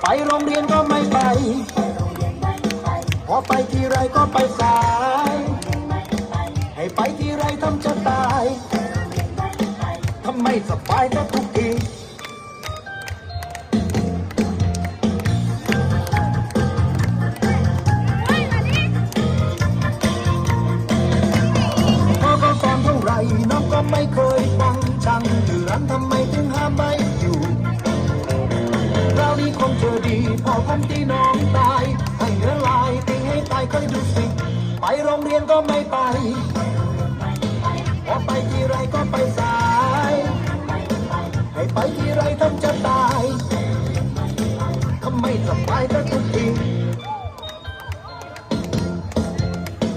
ไปโรงเรียนก็ไม่ไป พอไปทีไรก็ไปสาย ให้ไปทีไรทำจะตายทำไมสบายแต่ทุก ดีพอผมที่น้องตายให้เนื้อลายตีให้ตายเคยดูสิ ไปโรงเรียนก็ไม่ไปพอไปทีไรก็ไปสาย ให้ไปทีไรทำจะตายทำไมสบายแต่ทุกที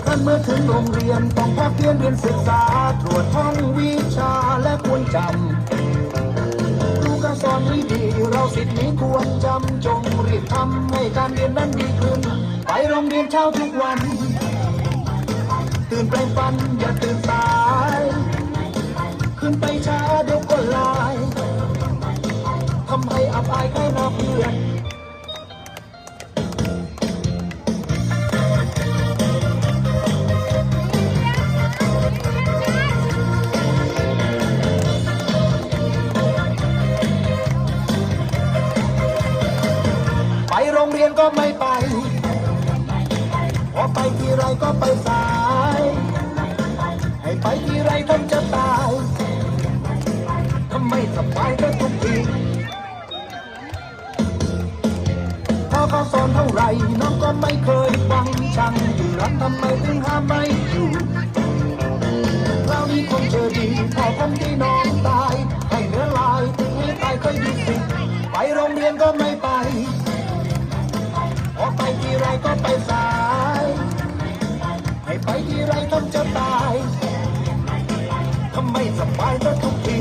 ครั้นเมื่อถึงโรงเรียนต้องพักเรียนเรียนศึกษา ตรวจท่องวิชาและควรจำ สิทธิ์นี้ควรจำจงรีบทำให้การเรียนนั้นดีขึ้น ไปโรงเรียนเช้าทุกวัน ตื่นแปลงฟันอย่าตื่นสาย ขึ้นไปช้าเดี๋ยวก็ลา ยนก็ไม่ไปพอไปทีไรก็ไปสาย ให้ไปทีไรทำจะตายทำไมสบายได้ทุกทีพอเขาสอนเท่าไรน้องก็ไม่เคยฟังช่างอยู่รักทำไมถึงห้ามไม่อยู่คราวนี้คงเจอดีพอผมที่นอง ก็ไปสาย ให้ไปที่ไรทำจะตายทำไมสบายแต่ทุกที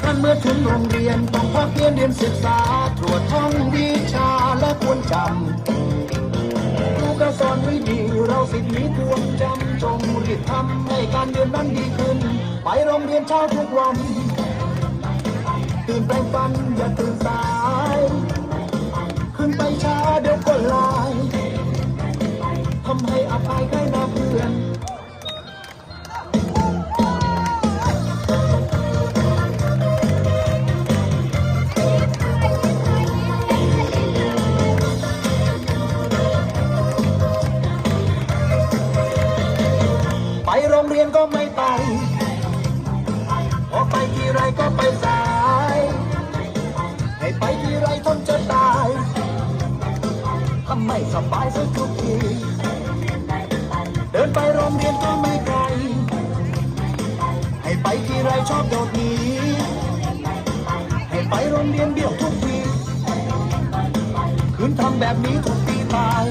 ครั้นเมื่อถึงโรงเรียนต้องพักเรียนเรียนศึกษา ตรวจท่องวิชาและควรจำครูก็สอนไว้ดีเราสิทธิ์นี้ควรจำจงรีบทำให้การเรียนนั้นดีขึ้น ไปโรงเรียนเช้าทุกวัน ตื่นแปลงฟันอย่าตื่นสาย รียนก็ไม่ไปพอไปทีไรก็ไปสาย ให้ไปทีไรทนจะตายทำไมสบายสักทุกที เดินไปโรงเรียนก็ไม่ไกล ให้ไปทีไรชอบโดดหนีให้ไปโรงเรียนเบี้ยวทุกที คืนทำแบบนี้ทุกปีตาย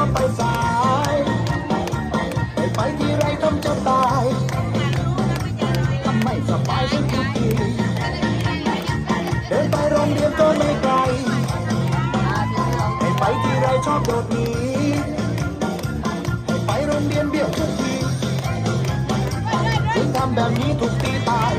ก็ไปสาย ไปไปที่ไรทำจะตายทำไม่สบายสักทุกทีเดินไปโรงเรียนก็ไม่ไกลให้ไปที่ไรชอบโดดหนีไปโรงเรียนเบี้ยวทุกทีถึงทำแบบนี้ทุกปีตาย